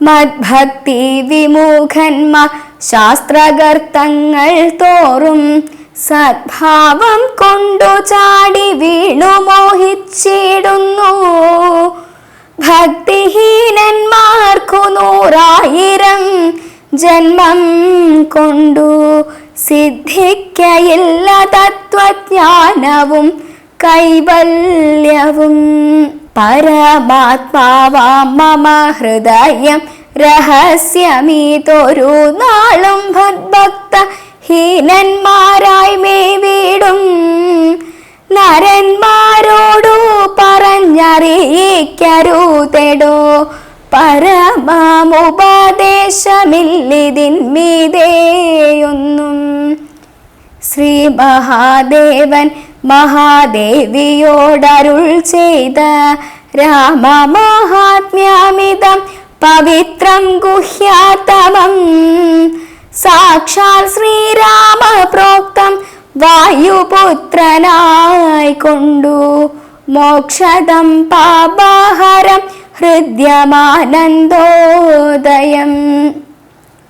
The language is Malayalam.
മദ്ഭക്തി വിമുഖന്മാർ ശാസ്ത്രകർത്തങ്ങൾ തോറും സദ്ഭാവം കൊണ്ടു ചാടി വീണു മോഹിച്ചിടുന്നു. ഭക്തിഹീനന്മാർക്കു നൂറായിരം ജന്മം കൊണ്ടു സിദ്ധിക്കയില്ല തത്വജ്ഞാനവും കൈവല്യവും പരമാത്മാവാം മമ ഹൃദയം രഹസ്യമീതൊരു നാളും ഭക്ത ഹീനന്മാരായി മേ വീടും നരന്മാരോടു പറഞ്ഞറിയിക്കരുതെടോ. പരമമുപദേശമില്ലിതിന്മീതേയൊന്നും ശ്രീ മഹാദേവൻ മഹാദേവിയോടരുൾ ചെയ്ത രാമ മഹാത്മ്യമിതം പവിത്രം ഗുഹ്യാതമം. സാക്ഷാൽ ശ്രീരാമ പ്രോക്തം വായുപുത്രനായി കൊണ്ടു. മോക്ഷദം പാപഹരം ഹൃദ്യമാനന്ദോദയം.